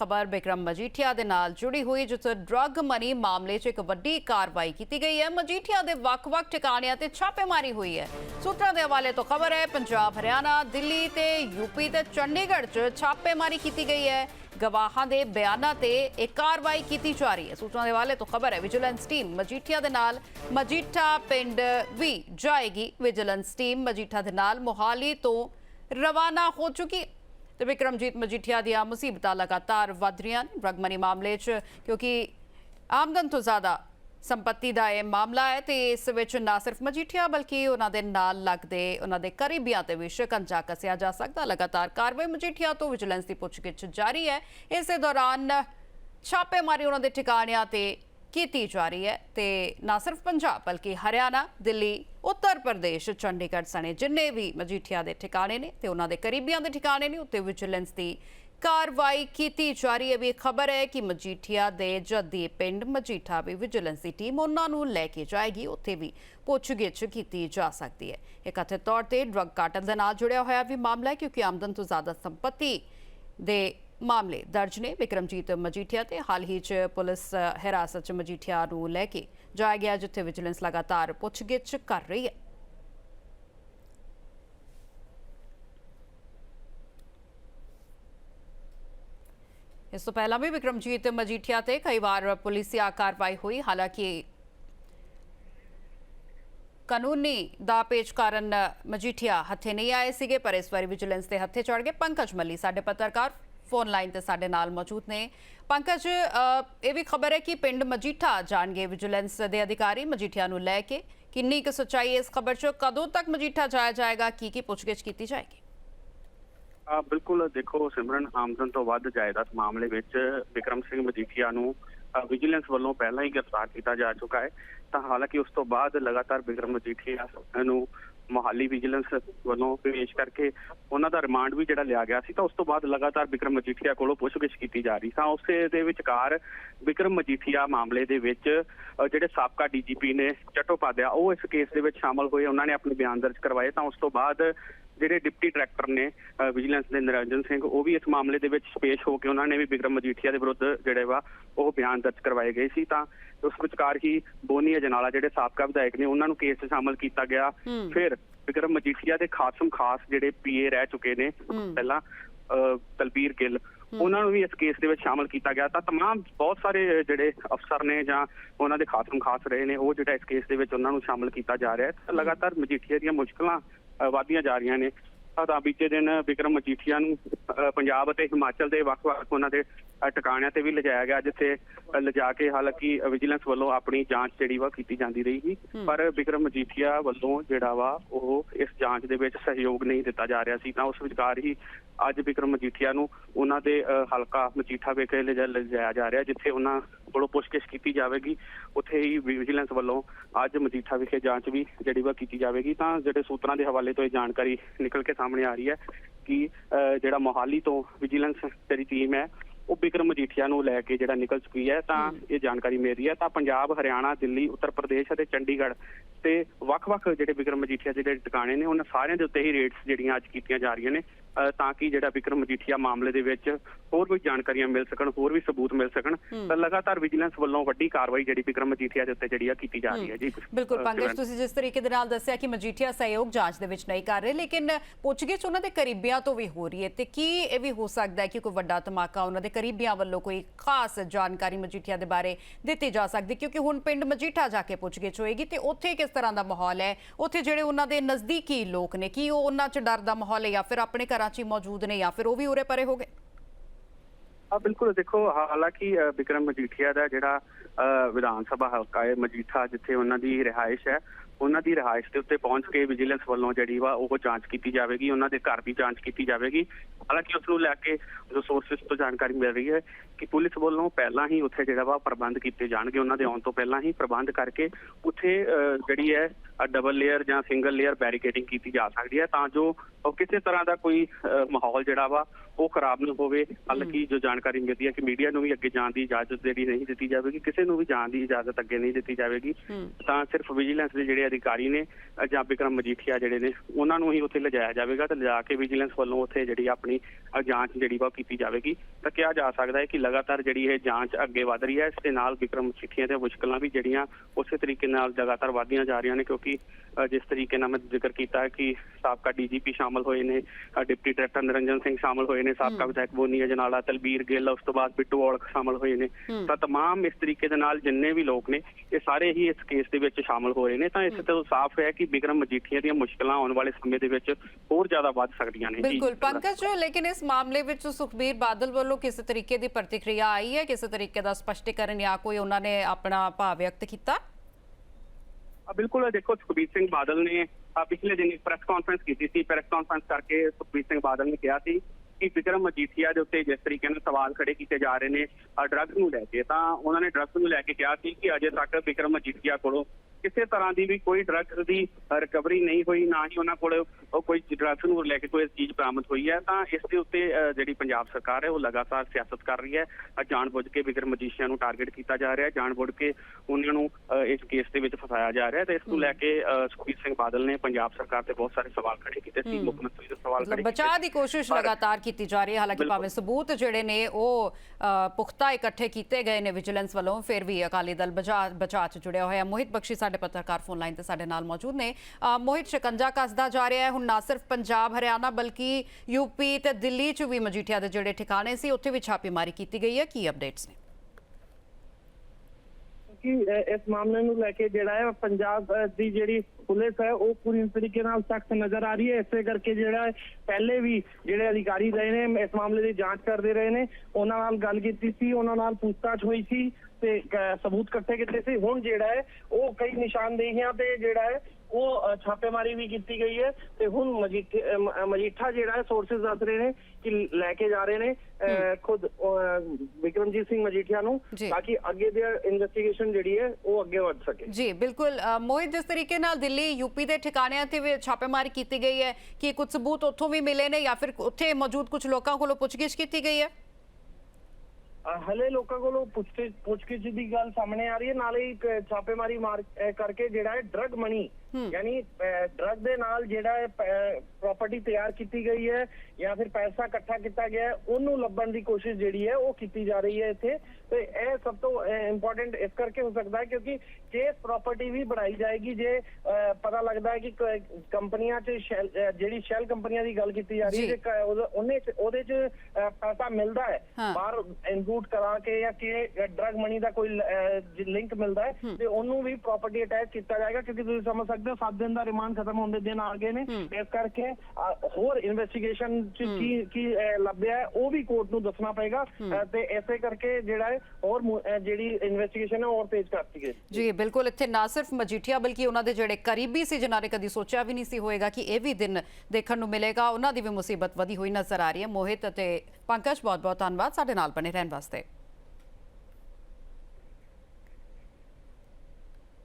ਖਬਰ ਬਿਕਰਮ ਮਜੀਠੀਆ ਦੇ ਨਾਲ ਜੁੜੀ ਹੋਈ ਜਿੱਥੇ ਡਰੱਗ ਮਨੀ ਮਾਮਲੇ 'ਚ ਇੱਕ ਵੱਡੀ ਕਾਰਵਾਈ ਕੀਤੀ ਗਈ ਹੈ। ਮਜੀਠੀਆ ਦੇ ਵੱਖ-ਵੱਖ ਠਿਕਾਣਿਆਂ ਤੇ ਛਾਪੇਮਾਰੀ ਹੋਈ ਹੈ। ਸੂਤਰਾਂ ਦੇ ਹਵਾਲੇ ਤੋਂ ਖਬਰ ਹੈ, ਪੰਜਾਬ, ਹਰਿਆਣਾ, ਦਿੱਲੀ ਤੇ ਯੂਪੀ ਤੇ ਚੰਡੀਗੜ੍ਹ 'ਚ ਛਾਪੇਮਾਰੀ ਕੀਤੀ ਗਈ ਹੈ। ਗਵਾਹਾਂ ਦੇ ਬਿਆਨਾਂ ਤੇ ਇਹ ਕਾਰਵਾਈ ਕੀਤੀ ਜਾ ਰਹੀ ਹੈ। ਸੂਤਰਾਂ ਦੇ ਹਵਾਲੇ ਤੋਂ ਖਬਰ ਹੈ, ਵਿਜੀਲੈਂਸ ਟੀਮ ਮਜੀਠੀਆ ਦੇ ਨਾਲ ਮਜੀਠਾ ਪਿੰਡ ਵੀ ਜਾਏਗੀ। ਵਿਜੀਲੈਂਸ ਟੀਮ ਮਜੀਠਾ ਦੇ ਨਾਲ ਮੋਹਾਲੀ ਤੋਂ ਰਵਾਨਾ ਹੋ ਚੁੱਕੀ ਤੇ ਵਿਕਰਮਜੀਤ ਮਜੀਠੀਆ ਦੀਆਂ ਮੁਸੀਬਤਾਂ ਲਗਾਤਾਰ ਵਧ ਰਹੀਆਂ ਨੇ। ਡਰੱਗ ਮਨੀ ਮਾਮਲੇ 'ਚ ਕਿਉਂਕਿ ਆਮਦਨ ਤੋਂ ਜ਼ਿਆਦਾ ਸੰਪਤੀ ਦਾ ਇਹ ਮਾਮਲਾ ਹੈ ਤੇ ਇਸ ਵਿੱਚ ਨਾ ਸਿਰਫ ਮਜੀਠੀਆ ਬਲਕਿ ਉਹਨਾਂ ਦੇ ਨਾਲ ਲੱਗਦੇ, ਉਹਨਾਂ ਦੇ ਕਰੀਬੀਆਂ ਤੇ ਵੀ ਸ਼ਿਕੰਜਾ ਕੱਸਿਆ ਜਾ ਸਕਦਾ। ਲਗਾਤਾਰ ਕਾਰਵਾਈ ਮਜੀਠੀਆ ਤੋਂ ਵਿਜੀਲੈਂਸ ਦੀ ਪੁੱਛਗਿੱਛ ਜਾਰੀ ਹੈ। ਇਸੇ ਦੌਰਾਨ ਛਾਪੇਮਾਰੀ ਉਹਨਾਂ ਦੇ ਠਿਕਾਣਿਆਂ ਤੇ ਕੀਤੀ ਜਾ ਰਹੀ ਹੈ ਤੇ ਨਾ ਸਿਰਫ ਪੰਜਾਬ ਬਲਕਿ ਹਰਿਆਣਾ, ਦਿੱਲੀ, ਉੱਤਰ ਪ੍ਰਦੇਸ਼, ਚੰਡੀਗੜ੍ਹ ਸਣੇ ਜਿੰਨੇ ਵੀ ਮਜੀਠੀਆ ਦੇ ਠਿਕਾਣੇ ਨੇ ਤੇ ਉਹਨਾਂ ਦੇ ਕਰੀਬੀਆਂ ਦੇ ਠਿਕਾਣੇ ਨੇ, ਉੱਤੇ ਵਿਜੀਲੈਂਸ ਦੀ ਕਾਰਵਾਈ ਕੀਤੀ ਜਾ ਰਹੀ ਹੈ। ਵੀ ਖਬਰ ਹੈ ਕਿ ਮਜੀਠੀਆ ਦੇ ਜੱਦੀ ਪਿੰਡ ਮਜੀਠਾ ਵੀ ਵਿਜੀਲੈਂਸ ਦੀ ਟੀਮ ਉਹਨਾਂ ਨੂੰ ਲੈ ਕੇ ਜਾਏਗੀ, ਉੱਥੇ ਵੀ ਪੁੱਛਗਿੱਛ ਕੀਤੀ ਜਾ ਸਕਦੀ ਹੈ। ਇਹ ਕਥਿਤ ਤੌਰ ਤੇ ਡਰੱਗ ਕਾਟਲ ਦੇ ਨਾਲ ਜੁੜਿਆ ਹੋਇਆ ਵੀ ਮਾਮਲਾ ਹੈ, ਕਿਉਂਕਿ ਆਮਦਨ ਤੋਂ ਜ਼ਿਆਦਾ ਸੰਪਤੀ ਦੇ ਮਾਮਲੇ ਦਰਜ ਨੇ। ਵਿਕਰਮਜੀਤ ਮਜੀਠੀਆ ਤੇ ਹਾਲ ਹੀ ਚ ਪੁਲਿਸ ਹਿਰਾਸਤ ਚ ਮਜੀਠੀਆ ਨੂੰ ਲੈ ਕੇ ਜਾਇਆ ਗਿਆ, ਜਿੱਥੇ ਵਿਜੀਲੈਂਸ ਲਗਾਤਾਰ ਪੁੱਛਗਿੱਛ ਕਰ ਰਹੀ ਹੈ। ਇਸ ਤੋਂ ਪਹਿਲਾਂ ਵੀ ਵਿਕਰਮਜੀਤ ਮਜੀਠੀਆ ਤੇ ਕਈ ਵਾਰ ਪੁਲਿਸ ਆ ਕਾਰਵਾਈ ਹੋਈ। ਹਾਲਾਂਕਿ ਕਾਨੂੰਨੀ ਦਾ ਪੇਚ ਕਾਰਨ ਮਜੀਠੀਆ ਹੱਥੇ ਨਹੀਂ ਆਏ ਸੀਗੇ, ਪਰ ਇਸ ਵਾਰੀ ਵਿਜੀਲੈਂਸ ਦੇ ਹੱਥੇ ਚੜ ਗਏ। ਪੰਕਜ ਮੱਲੀ, ਸਾਡੇ ਪੱਤਰਕਾਰ ਫੋਨ ਲਾਈਨ ਤੇ ਸਾਡੇ ਨਾਲ ਮੌਜੂਦ ਨੇ। ਪੰਕਜ ਇਹ ਵੀ ਖਬਰ ਹੈ ਕਿ ਪਿੰਡ ਮਜੀਠਾ ਜਾਣਗੇ ਵਿਜੀਲੈਂਸ ਦੇ ਅਧਿਕਾਰੀ ਮਜੀਠੀਆ ਨੂੰ ਲੈ ਕੇ। ਕਿੰਨੀ ਕੁ ਸੱਚਾਈ ਇਸ ਖਬਰ 'ਚ? ਕਦੋਂ ਤੱਕ ਮਜੀਠਾ ਜਾਇਆ ਜਾਏਗਾ? ਕੀ ਕੀ ਪੁੱਛਗਿੱਛ ਕੀਤੀ ਜਾਏਗੀ? ਆ ਬਿਲਕੁਲ ਦੇਖੋ, ਸਿਮਰਨ ਆਮਦਨ ਤੋਂ ਵੱਧ ਜਾਇਦਾਦ ਮਾਮਲੇ ਵਿੱਚ ਵਿਕਰਮ ਸਿੰਘ ਮਜੀਠੀਆ ਨੂੰ ਵਿਜੀਲੈਂਸ ਵੱਲੋਂ ਪਹਿਲਾਂ ਹੀ ਗ੍ਰਿਫਤਾਰ ਕੀਤਾ ਜਾ ਚੁੱਕਾ ਹੈ। ਤਾਂ ਹਾਲਾਂਕਿ ਉਸ ਤੋਂ ਬਾਅਦ ਲਗਾਤਾਰ ਵਿਕਰਮ ਮਜੀਠੀਆ ਨੂੰ ਮੋਹਾਲੀ ਵਿਜੀਲੈਂਸ ਵੱਲੋਂ ਪੇਸ਼ ਕਰਕੇ ਉਹਨਾਂ ਦਾ ਰਿਮਾਂਡ ਵੀ ਜਿਹੜਾ ਲਿਆ ਗਿਆ ਸੀ, ਤਾਂ ਉਸ ਤੋਂ ਬਾਅਦ ਲਗਾਤਾਰ ਵਿਕਰਮ ਮਜੀਠੀਆ ਕੋਲੋਂ ਪੁੱਛਗਿੱਛ ਕੀਤੀ ਜਾ ਰਹੀ। ਤਾਂ ਉਸੇ ਦੇ ਵਿਚਕਾਰ ਵਿਕਰਮ ਮਜੀਠੀਆ ਮਾਮਲੇ ਦੇ ਵਿੱਚ ਜਿਹੜੇ ਸਾਬਕਾ ਡੀਜੀਪੀ ਨੇ ਚਟੋਪਾਧਿਆ ਉਹ ਇਸ ਕੇਸ ਦੇ ਵਿੱਚ ਸ਼ਾਮਲ ਹੋਏ, ਉਹਨਾਂ ਨੇ ਆਪਣੇ ਬਿਆਨ ਦਰਜ ਕਰਵਾਏ। ਤਾਂ ਉਸ ਤੋਂ ਬਾਅਦ ਜਿਹੜੇ ਡਿਪਟੀ ਡਾਇਰੈਕਟਰ ਨੇ ਅ, ਵਿਜੀਲੈਂਸ ਦੇ ਨਿਰੰਜਨ ਸਿੰਘ ਉਹ ਵੀ ਇਸ ਮਾਮਲੇ ਦੇ ਵਿੱਚ ਪੇਸ਼ ਹੋ ਕੇ ਉਹਨਾਂ ਨੇ ਵੀ ਵਿਕਰਮ ਮਜੀਠੀਆ ਦੇ ਵਿਰੁੱਧ ਜਿਹੜੇ ਵਾ ਉਹ ਬਿਆਨ ਦਰਜ ਕਰਵਾਏ ਗਏ ਸੀ ਤਾਂ ਉਸ ਵਿਚਕਾਰ ਹੀ ਬੋਨੀ ਅਜਨਾਲਾ ਜਿਹੜੇ ਸਾਬਕਾ ਵਿਧਾਇਕ ਨੇ ਉਹਨਾਂ ਨੂੰ ਕੇਸ 'ਚ ਸ਼ਾਮਲ ਕੀਤਾ ਗਿਆ ਹੂੰ। ਫਿਰ ਵਿਕਰਮ ਮਜੀਠੀਆ ਦੇ ਖਾਸਮ ਖਾਸ ਜਿਹੜੇ ਪੀਏ ਰਹਿ ਚੁੱਕੇ ਨੇ ਹੂੰ। ਪਹਿਲਾਂ ਅ, ਤਲਬੀਰ ਗਿੱਲ ਉਹਨਾਂ ਨੂੰ ਵੀ ਇਸ ਕੇਸ ਦੇ ਵਿੱਚ ਸ਼ਾਮਲ ਕੀਤਾ ਗਿਆ ਤਾਂ तमाम ਬਹੁਤ ਸਾਰੇ ਜਿਹੜੇ ਅਫਸਰ ਨੇ ਜਾਂ ਉਹਨਾਂ ਦੇ ਖਾਸਮ ਖਾਸ ਰਹੇ ਨੇ ਉਹ ਜਿਹੜਾ ਇਸ ਕੇਸ ਦੇ ਵਿੱਚ ਉਹਨਾਂ ਨੂੰ ਸ਼ਾਮਲ ਕੀਤਾ ਜਾ ਰਿਹਾ ਹੈ ਤਾਂ ਲਗਾਤਾਰ ਮਜੀਠੀਆ ਦੀਆਂ ਮੁਸ਼ਕਲਾਂ ਅ, ਜਾ ਰਹੀਆਂ ਨੇ। ਤਾਂ ਬੀਤੇ ਦਿਨ ਵਿਕਰਮ ਮਜੀਠੀਆ ਨੂੰ ਅ, ਪੰਜਾਬ ਅਤੇ ਹਿਮਾਚਲ ਦੇ ਵੱਖ-ਵੱਖ ਉਹਨਾਂ ਦੇ ਟਿਕਾਣਿਆਂ ਤੇ ਵੀ ਲਿਜਾਇਆ ਗਿਆ ਜਿੱਥੇ ਲਿਜਾ ਕੇ ਹਾਲਾਂਕਿ ਵਿਜੀਲੈਂਸ ਵੱਲੋਂ ਆਪਣੀ ਜਾਂਚ ਜਿਹੜੀ ਵਾ ਕੀਤੀ ਜਾਂਦੀ ਰਹੀ ਸੀ। ਪਰ ਵਿਕਰਮ ਮਜੀਠੀਆ ਵੱਲੋਂ ਜਿਹੜਾ ਵਾ ਉਹ ਇਸ ਜਾਂਚ ਦੇ ਵਿੱਚ ਸਹਿਯੋਗ ਨਹੀਂ ਦਿੱਤਾ ਜਾ ਰਿਹਾ ਸੀ। ਤਾਂ ਉਸ ਵਿਚਕਾਰ ਹੀ ਅੱਜ ਵਿਕਰਮ ਮਜੀਠੀਆ ਨੂੰ ਉਹਨਾਂ ਦੇ ਹਲਕਾ ਮਜੀਠਾ ਵਿਖੇ ਲਿਜਾ- ਲਿਜਾਇਆ ਜਾ ਰਿਹਾ ਜਿੱਥੇ ਉਹਨਾਂ ਕੋਲੋਂ ਪੁੱਛਗਿੱਛ ਕੀਤੀ ਜਾਵੇਗੀ। ਉੱਥੇ ਹੀ ਵਿਜੀਲੈਂਸ ਵੱਲੋਂ ਅੱਜ ਮਜੀਠਾ ਵਿਖੇ ਜਾਂਚ ਵੀ ਜਿਹੜੀ ਵਾ ਕੀਤੀ ਜਾਵੇਗੀ। ਤਾਂ ਜਿਹੜੇ ਸੂਤਰਾਂ ਦੇ ਹਵਾਲੇ ਤੋਂ ਇਹ ਜਾਣਕਾਰੀ ਨਿਕਲ ਕੇ ਸਾਹਮਣੇ ਆ ਰਹੀ ਹੈ ਕਿ ਜਿਹੜਾ ਮੋਹਾਲੀ ਤੋਂ ਵਿਜੀਲੈਂਸ ਜਿਹੜੀ ਟੀਮ ਹੈ ਉਹ ਵਿਕਰਮ ਮਜੀਠੀਆ ਨੂੰ ਲੈ ਕੇ ਜਿਹੜਾ ਨਿਕਲ ਚੁੱਕੀ ਹੈ ਤਾਂ ਇਹ ਜਾਣਕਾਰੀ ਮੇਰੀ ਹੈ। ਤਾਂ ਪੰਜਾਬ ਹਰਿਆਣਾ ਦਿੱਲੀ ਉੱਤਰ ਪ੍ਰਦੇਸ਼ ਅਤੇ ਚੰਡੀਗੜ੍ਹ ਤੇ ਵੱਖ-ਵੱਖ ਜਿਹੜੇ ਵਿਕਰਮ ਮਜੀਠੀਆ ਜਿਹੜੇ ਟਿਕਾਣੇ ਨੇ ਉਹਨਾਂ ਸਾਰਿਆਂ ਦੇ ਉੱਤੇ ਹੀ ਰੇਟਸ ਜਿਹੜੀਆਂ ਅੱਜ ਕੀਤੀਆਂ ਜਾ ਰਹੀਆਂ ਨੇ। ਤਾਂ ਕਿ ਜਿਹੜਾ ਵਿਕਰਮ ਮਜੀਠੀਆ ਮਾਮਲੇ ਦੇ ਵਿੱਚ ਹੋਰ ਵੀ ਜਾਣਕਾਰੀਆਂ ਮਿਲ ਸਕਣ ਹੋਰ ਵੀ ਸਬੂਤ ਮਿਲ ਸਕਣ। ਤਾਂ ਲਗਾਤਾਰ ਵਿਜੀਲੈਂਸ ਵੱਲੋਂ ਵੱਡੀ ਕਾਰਵਾਈ ਜਿਹੜੀ ਵਿਕਰਮ ਮਜੀਠੀਆ ਦੇ ਉੱਤੇ ਜਿਹੜੀ ਆ ਕੀਤੀ ਜਾ ਰਹੀ ਹੈ ਜੀ। ਬਿਲਕੁਲ ਪੰਕਜ। ਤੁਸੀਂ ਜਿਸ ਤਰੀਕੇ ਦੇ ਨਾਲ ਦੱਸਿਆ ਕਿ ਮਜੀਠੀਆ ਸਹਿਯੋਗ ਜਾਂਚ ਦੇ ਵਿੱਚ ਨਹੀਂ ਕਰ ਰਹੇ ਲੇਕਿਨ ਪੁੱਛਗਿੱਛ ਉਹਨਾਂ ਦੇ ਕਰੀਬੀਆਂ ਤੋਂ ਵੀ ਹੋ ਰਹੀ ਹੈ ਤੇ ਕੀ ਇਹ ਵੀ ਹੋ ਸਕਦਾ ਹੈ ਕਿ ਕੋਈ ਵੱਡਾ ਧਮਾਕਾ ਉਹਨਾਂ ਦੇ ਕਰੀਬੀਆਂ ਵੱਲੋਂ ਕੋਈ ਖਾਸ ਜਾਣਕਾਰੀ ਮਜੀਠੀਆ ਦੇ ਬਾਰੇ ਦਿੱਤੀ ਜਾ ਸਕਦੀ ਕਿਉਂਕਿ ਹੁਣ ਪਿੰਡ ਮਜੀਠਾ ਜਾ ਕੇ ਪੁੱਛਗਿੱਛ ਹੋਏਗੀ ਤੇ ਉੱਥੇ ਕਿਸ ਤਰ੍ਹਾਂ ਦਾ ਮਾਹੌਲ ਹੈ? ਉੱਥੇ ਜਿਹੜੇ ਉਹਨਾਂ ਦੇ ਨਜ਼ਦੀਕੀ ਲੋਕ ਨੇ ਕੀ ਉਹ ਉਹਨਾਂ 'ਚ ਡਰ ਦਾ ਮਾਹੌਲ ਹੈ ਜਾਂ ਫਿਰ ਆਪਣੇ ਘਰਾਂ 'ਚ ਹੀ ਮੌਜੂਦ ਨੇ ਜਾਂ ਫਿਰ ਉਹ ਵੀ ਉਰੇ ਪਰੇ ਹੋ ਗਏ? ਆ ਬਿਲਕੁਲ ਦੇਖੋ ਹਾਲਾਂਕਿ ਅ, ਵਿਕਰਮ ਮਜੀਠੀਆ ਦਾ ਜਿਹੜਾ ਅ, ਵਿਧਾਨ ਸਭਾ ਹਲਕਾ ਹੈ ਮਜੀਠਾ ਜਿੱਥੇ ਉਹਨਾਂ ਦੀ ਰਿਹਾਇਸ਼ ਹੈ ਉਹਨਾਂ ਦੀ ਰਿਹਾਇਸ਼ ਦੇ ਉੱਤੇ ਪਹੁੰਚ ਕੇ ਵਿਜੀਲੈਂਸ ਵੱਲੋਂ ਜਿਹੜੀ ਵਾ ਉਹ ਜਾਂਚ ਕੀਤੀ ਜਾਵੇਗੀ ਉਹਨਾਂ ਦੇ ਘਰ ਦੀ ਜਾਂਚ ਕੀਤੀ ਜਾਵੇਗੀ। ਹਾਲਾਂਕਿ ਉਸ ਨੂੰ ਲੈ ਕੇ ਜੋ ਸੋਰਸਸ ਤੋਂ ਜਾਣਕਾਰੀ ਮਿਲ ਰਹੀ ਹੈ ਕਿ ਪੁਲਿਸ ਵੱਲੋਂ ਪਹਿਲਾਂ ਹੀ ਉੱਥੇ ਜਿਹੜਾ ਵਾ ਪ੍ਰਬੰਧ ਕੀਤੇ ਜਾਣਗੇ ਉਹਨਾਂ ਦੇ ਆਉਣ ਤੋਂ ਪਹਿਲਾਂ ਹੀ ਪ੍ਰਬੰਧ ਕਰਕੇ ਉੱਥੇ ਜਿਹੜੀ ਹੈ ਡਬਲ ਲੇਅਰ ਜਾਂ ਸਿੰਗਲ ਲੇਅਰ ਬੈਰੀਕੇਡਿੰਗ ਕੀਤੀ ਜਾ ਸਕਦੀ ਹੈ ਤਾਂ ਜੋ ਕਿਸੇ ਤਰ੍ਹਾਂ ਦਾ ਕੋਈ ਮਾਹੌਲ ਜਿਹੜਾ ਵਾ ਉਹ ਖਰਾਬ ਨਾ ਹੋਵੇ। ਹਾਲਾਂਕਿ ਜੋ ਜਾਣਕਾਰੀ ਮਿਲਦੀ ਹੈ ਕਿ ਮੀਡੀਆ ਨੂੰ ਵੀ ਅੱਗੇ ਜਾਣ ਦੀ ਇਜਾਜ਼ਤ ਜਿਹੜੀ ਨਹੀਂ ਦਿੱਤੀ ਜਾਵੇਗੀ ਕਿਸੇ ਨੂੰ ਵੀ ਜਾਣ ਦੀ ਇਜਾਜ਼ਤ ਅੱਗੇ ਨਹੀਂ ਦਿੱਤੀ ਜਾਵੇਗੀ। ਤਾਂ ਸਿਰਫ ਵਿਜੀਲੈਂਸ ਦੇ ਜਿਹੜੇ ਅਧਿਕਾਰੀ ਨੇ ਜਾਂ ਵਿਕਰਮ ਮਜੀਠੀਆ ਜਿਹੜੇ ਨੇ ਉਹਨਾਂ ਨੂੰ ਹੀ ਉੱਥੇ ਲਿਜਾਇਆ ਜਾਵੇਗਾ ਤੇ ਲਿਜਾ ਕੇ ਵਿਜੀਲੈਂਸ ਵੱਲੋਂ ਉੱਥੇ ਜਿਹੜੀ ਆਪਣੀ ਅ, ਜਾਂਚ ਜਿਹੜੀ ਵਾ ਕੀਤੀ ਜਾਵੇਗੀ। ਤਾਂ ਕਿਹਾ ਜਾ ਸਕਦਾ ਹੈ ਕਿ ਲਗਾਤਾਰ ਜਿਹੜੀ ਇਹ ਜਾਂਚ ਅੱਗੇ ਵਧ ਰਹੀ ਹੈ ਇਸ ਦੇ ਨਾਲ ਵਿਕਰਮ ਮਜੀਠੀਆ ਦੀਆਂ ਮੁਸ਼ਕਲਾਂ ਵੀ ਜਿਹੜੀਆਂ ਉਸੇ ਤਰੀਕੇ ਨਾਲ ਲਗਾਤਾਰ ਵਧਦੀਆਂ ਜਾ ਰਹੀਆਂ ਨੇ ਕਿਉਂਕਿ ਜਿਸ ਤਰੀਕੇ ਨਾਲ ਮੈਂ ਜ਼ਿਕਰ ਕੀਤਾ ਹੈ ਕਿ ਸਾਬਕਾ ਡੀਜੀਪੀ ਸ਼ਾਮਲ ਹੋਏ ਨੇ ਡਿਪਟੀ ਡਾਇਰੈਕਟਰ ਨਿਰੰਜਨ ਸਿੰਘ ਸ਼ਾਮਲ ਹੋਏ ਨੇ ਸਾਬਕਾ ਵਿਧਾਇਕ ਬੋਨੀ ਅਜਨਾਲਾ ਤਲਬੀਰ ਗਿੱਲ ਉਸ ਤੋਂ ਬਾਅਦ ਬਿੱਟੂ ਔਲਖ ਸ਼ਾਮਲ ਹੋਏ ਨੇ। ਤਾਂ ਤਮਾਮ ਇਸ ਤਰੀਕੇ ਦੇ ਨਾਲ ਜਿੰਨੇ ਵੀ ਲੋਕ ਨੇ ਇਹ ਸਾਰੇ ਹੀ ਇਸ ਕੇਸ ਦੇ ਵਿੱਚ ਸ਼ਾਮਲ ਹੋ ਰਹੇ ਨੇ। ਤਾਂ ਇਸ ਤੋਂ ਸਾਫ਼ ਹੈ ਕਿ ਵਿਕਰਮ ਮਜੀਠੀਆ ਦੀਆਂ ਮੁਸ਼ਕਲਾਂ ਆਉਣ ਵਾਲੇ ਸਮੇਂ ਦੇ ਵਿੱਚ ਹੋਰ ਜ਼ਿਆਦਾ ਵੱਧ ਸਕਦੀਆਂ ਨੇ। ਜੀ। ਬਿਲਕੁਲ ਪੰਕਜ ਲੇਕਿਨ ਇਸ ਮਾਮਲੇ ਵਿੱਚ ਸੁਖਬੀਰ ਬਾਦਲ ਵੱਲੋਂ ਕਿਸੇ ਤਰੀਕੇ ਦੀ ਪ੍ਰਤੀਕਿਰਿਆ ਆਈ ਹੈ? ਕਿਸੇ ਤਰੀਕੇ ਦਾ ਸਪਸ਼ਟੀਕਰਨ ਜਾਂ ਕੋਈ ਉਹਨਾਂ ਨੇ ਆਪਣਾ ਭਾਵ ਵਿਅਕਤ ਕੀਤਾ? ਬਿਲਕੁਲ ਦੇਖੋ, ਸੁਖਬੀਰ ਸਿੰਘ ਬਾਦਲ ਨੇ ਪਿਛਲੇ ਦਿਨ ਇੱਕ ਪ੍ਰੈਸ ਕਾਨਫਰੰਸ ਕੀਤੀ ਸੀ। ਪ੍ਰੈਸ ਕਾਨਫਰੰਸ ਕਰਕੇ ਸੁਖਬੀਰ ਸਿੰਘ ਬਾਦਲ ਨੇ ਕਿਹਾ ਸੀ ਕਿ ਵਿਕਰਮ ਮਜੀਠੀਆ ਦੇ ਉੱਤੇ ਜਿਸ ਤਰੀਕੇ ਨਾਲ ਸਵਾਲ ਖੜੇ ਕੀਤੇ ਜਾ ਰਹੇ ਨੇ ਡਰੱਗ ਨੂੰ ਲੈ ਕੇ। ਤਾਂ ਉਹਨਾਂ ਨੇ ਡਰੱਗ ਨੂੰ ਲੈ ਕੇ ਕਿਹਾ ਸੀ ਕਿ ਅਜੇ ਤੱਕ ਵਿਕਰਮ ਮਜੀਠੀਆ ਕੋਲੋਂ ਕਿਸੇ ਤਰ੍ਹਾਂ ਦੀ ਵੀ ਕੋਈ ਡਰੱਗ ਦੀ ਰਿਕਵਰੀ ਨਹੀਂ ਹੋਈ ਨਾ ਹੀ ਉਹਨਾਂ ਕੋਲ ਉਹ ਕੋਈ ਡਰੱਗ ਨੂੰ ਲੈ ਕੇ ਕੋਈ ਚੀਜ਼ ਬਰਾਮਦ ਹੋਈ ਹੈ ਤਾਂ ਇਸ ਦੇ ਉੱਤੇ ਜਿਹੜੀ ਪੰਜਾਬ ਸਰਕਾਰ ਹੈ ਉਹ ਲਗਾਤਾਰ ਸਿਆਸਤ ਕਰ ਰਹੀ ਹੈ। ਜਾਣਬੁੱਝ ਕੇ ਵਿਕਰਮ ਮਜੀਠੀਆ ਨੂੰ ਟਾਰਗੇਟ ਕੀਤਾ ਜਾ ਰਿਹਾ ਹੈ ਜਾਣਬੁੱਝ ਕੇ ਉਹਨਾਂ ਨੂੰ ਇਸ ਕੇਸ ਦੇ ਵਿੱਚ ਫਸਾਇਆ ਜਾ ਰਿਹਾ ਹੈ ਤੇ ਇਸ ਨੂੰ ਲੈ ਕੇ ਸੁਖਬੀਰ ਸਿੰਘ ਬਾਦਲ ਨੇ ਪੰਜਾਬ ਸਰਕਾਰ ਤੇ ਬਹੁਤ ਸਾਰੇ ਸਵਾਲ ਖੜੇ ਕੀਤੇ ਸੀ ਮੁੱਖ ਮੰਤਰੀ ਦੇ ਸਵਾਲ ਖੜੇ ਮਤਲਬ ਬਚਾਅ ਦੀ ਕੋਸ਼ਿਸ਼ ਲਗਾਤਾਰ ਕੀਤੀ ਜਾ ਰਹੀ ਹੈ ਹਾਲਾਂਕਿ। ਭਾਵੇਂ ਸਬੂਤ ਜਿਹੜੇ ਨੇ ਉਹ ਪੁਖਤਾ ਇਕੱਠੇ ਕੀਤੇ ਗਏ ਨੇ ਵਿਜੀਲੈਂਸ ਵੱਲੋਂ ਫਿਰ ਵੀ ਅਕਾਲੀ ਦਲ ਬਚਾਅ ਬਚਾਅ 'ਚ ਜੁੜਿਆ ਹੋਇਆ। ਮੋਹਿਤ ਬਖਸ਼ੀ ਸਾਡੇ ਪੱਤਰਕਾਰ ਫੋਨ ਲਾਈਨ ਤੇ ਸਾਡੇ ਨਾਲ ਮੌਜੂਦ ਨੇ। ਮੋਹਿਤ ਸ਼ਿਕੰਜਾ ਕੱਸਦਾ ਜਾ ਰਿਹਾ ਹੈ। ਹੁਣ ਨਾ ਸਿਰਫ ਪੰਜਾਬ, ਹਰਿਆਣਾ ਬਲਕਿ ਯੂਪੀ ਤੇ ਦਿੱਲੀ 'ਚ ਵੀ ਮਜੀਠੀਆ ਦੇ ਜਿਹੜੇ ਠਿਕਾਣੇ ਸੀ, ਉੱਥੇ ਵੀ ਛਾਪੇਮਾਰੀ ਕੀਤੀ ਗਈ ਹੈ। ਕੀ ਅਪਡੇਟਸ ਨੇ? ਕਿ ਇਸ ਮਾਮਲੇ ਨੂੰ ਲੈ ਕੇ ਜਿਹੜਾ ਹੈ ਪੰਜਾਬ ਦੀ ਜਿਹੜੀ ਪੁਲਿਸ ਹੈ, ਉਹ ਪੂਰੀ ਤਰੀਕੇ ਨਾਲ ਸਖਤ ਨਜ਼ਰ ਆ ਰਹੀ ਹੈ। ਇਸੇ ਕਰਕੇ ਜਿਹੜਾ ਪਹਿਲੇ ਵੀ ਜਿਹੜੇ ਅਧਿਕਾਰੀ ਰਹੇ ਨੇ, ਇਸ ਮਾਮਲੇ ਦੀ ਜਾਂਚ ਕਰਦੇ ਰਹੇ ਨੇ। ਉਹਨਾਂ ਨਾਲ ਗੱਲ ਕੀਤੀ ਸੀ, ਉਹਨਾਂ ਨਾਲ ਪੁੱਛਤਾਛ ਹੋਈ ਸੀ ਤੇ ਸਬੂਤ ਇਕੱਠੇ ਕੀਤੇ ਸੀ। ਹੁਣ ਜਿਹੜਾ ਹੈ, ਉਹ ਕਈ ਨਿਸ਼ਾਨਦੇਹੀਆਂ ਤੇ ਜਿਹੜਾ ਹੈ ਉਹ ਛਾਪੇਮਾਰੀ ਵੀ ਕੀਤੀ ਗਈ ਹੈ ਤੇ ਹੁਣ ਮਜੀਠ- ਜਿਹੜਾ ਹੈ ਸੋਰਸਸ ਦੱਸ ਰਹੇ ਨੇ ਕਿ ਲੈ ਕੇ ਜਾ ਰਹੇ ਨੇ ਖੁਦ ਵਿਕਰਮਜੀਤ ਸਿੰਘ ਮਜੀਠੀਆ ਨੂੰ। ਤਾਂ ਕਿ ਅੱਗੇ ਦੀ ਇਨਵੈਸਟੀਗੇਸ਼ਨ ਜਿਹੜੀ ਹੈ ਉਹ ਅੱਗੇ ਵੱਧ ਸਕੇ। ਜੀ ਬਿਲਕੁਲ ਮੋਹਿਤ ਜਿਸ ਤਰੀਕੇ ਨਾਲ ਦਿੱਲੀ ਯੂਪੀ ਦੇ ਠਿਕਾਣਿਆਂ ਤੇ ਵੀ ਛਾਪੇਮਾਰੀ ਕੀਤੀ ਗਈ ਹੈ ਕਿ ਕੁਝ ਸਬੂਤ ਉੱਥੋਂ ਵੀ ਮਿਲੇ ਨੇ ਜਾਂ ਫਿਰ ਉੱਥੇ ਮੌਜੂਦ ਕੁਝ ਲੋਕਾਂ ਕੋਲੋਂ ਪੁੱਛਗਿੱਛ ਕੀਤੀ ਗਈ ਹੈ? ਹਲੇ ਲੋਕਾਂ ਕੋਲੋਂ ਪੁੱਛਤੇ ਪੁੱਛਗਿੱਛ ਦੀ ਗੱਲ ਸਾਹਮਣੇ ਆ ਰਹੀ ਹੈ। ਨਾਲੇ ਇੱਕ ਛਾਪੇਮਾਰੀ ਮਾਰ ਕਰਕੇ ਜਿਹੜਾ ਹੈ ਡਰਗ ਮਨੀ ਯਾਨੀ ਡਰਗ ਦੇ ਨਾਲ ਜਿਹੜਾ ਹੈ ਪ੍ਰਾਪਰਟੀ ਤਿਆਰ ਕੀਤੀ ਗਈ ਹੈ ਜਾਂ ਫਿਰ ਪੈਸਾ ਇਕੱਠਾ ਕੀਤਾ ਗਿਆ ਉਹਨੂੰ ਲੱਭਣ ਦੀ ਕੋਸ਼ਿਸ਼ ਜਿਹੜੀ ਹੈ ਉਹ ਕੀਤੀ ਜਾ ਰਹੀ ਹੈ ਇੱਥੇ। ਤੇ ਇਹ ਸਭ ਤੋਂ ਇੰਪੋਰਟੈਂਟ ਇਸ ਕਰਕੇ ਹੋ ਸਕਦਾ ਹੈ ਕਿਉਂਕਿ ਕੇਸ ਪ੍ਰਾਪਰਟੀ ਵੀ ਬਣਾਈ ਜਾਏਗੀ ਜੇ ਪਤਾ ਲੱਗਦਾ ਹੈ ਕਿ ਕੰਪਨੀਆਂ 'ਚ ਜਿਹੜੀ ਸ਼ੈਲ ਕੰਪਨੀਆਂ ਦੀ ਗੱਲ ਕੀਤੀ ਜਾ ਰਹੀ ਜੀ। ਹੈ ਉਹਦਾ- ਉਹਨੇ ਉਹਦੇ 'ਚ ਪੈਸਾ ਮਿਲਦਾ ਹੈ। ਬਾਹਰ ਇਨਪੁਟ ਕਰਾ ਕੇ ਜਾਂ ਕਿ ਡਰਗ ਮਨੀ ਦਾ ਕੋਈ ਲਿੰਕ ਮਿਲਦਾ ਹੈ ਤੇ ਉਹਨੂੰ ਵੀ ਪ੍ਰਾਪਰਟੀ ਅਟੈਚ ਕੀਤਾ ਜਾਏਗਾ ਕਿਉਂਕਿ ਤੁਸੀਂ ਸਮਝ ਸਕਦੇ ਹੋ 7 ਦਿਨ ਦਾ ਰਿਮਾਂਡ ਖਤਮ ਹੋਣ ਦੇ ਦਿਨ ਆ ਗਏ ਨੇ। ਇਸ ਕਰਕੇ ਹੋਰ ਇਨਵੈਸਟੀਗੇਸ਼ਨ ਚ ਕੀ ਕੀ ਲੱਭਿਆ ਉਹ ਵੀ ਕੋਰਟ ਨੂੰ ਦੱਸਣਾ ਪਏਗਾ। ਤੇ ਐਸੇ ਕਰਕੇ ਜਿਹੜਾ ਹੈ ਹੋਰ ਜਿਹੜੀ ਇਨਵੈਸਟੀਗੇਸ਼ਨ ਹੈ ਹੋਰ ਤੇਜ਼ ਕਰਤੀ ਗਈ। ਜੀ, ਬਿਲਕੁਲ ਇੱਥੇ ਨਾ ਸਿਰਫ ਮਜੀਠੀਆ, ਬਲਕਿ ਉਹਨਾਂ ਦੇ ਜਿਹੜੇ ਕਰੀਬੀ ਸੀ, ਜਿਨ੍ਹਾਂ ਨੇ ਕਦੀ ਸੋਚਿਆ ਵੀ ਨਹੀਂ ਸੀ ਹੋਏਗਾ ਕਿ ਇਹ ਵੀ ਦਿਨ ਦੇਖਣ ਨੂੰ ਮਿਲੇਗਾ, ਉਹਨਾਂ ਦੀ ਵੀ ਮੁਸੀਬਤ ਵਧੀ ਹੋਈ ਨਜ਼ਰ ਆ ਰਹੀ ਹੈ। ਮੋਹਿਤ ਅਤੇ ਪੰਕਜ ਬਹੁਤ ਬਹੁਤ ਧੰਨਵਾਦ। ਸਾਡੇ ਨਾਲ ਬਣੇ ਰਹਿਣ ਵਾਸਤੇ।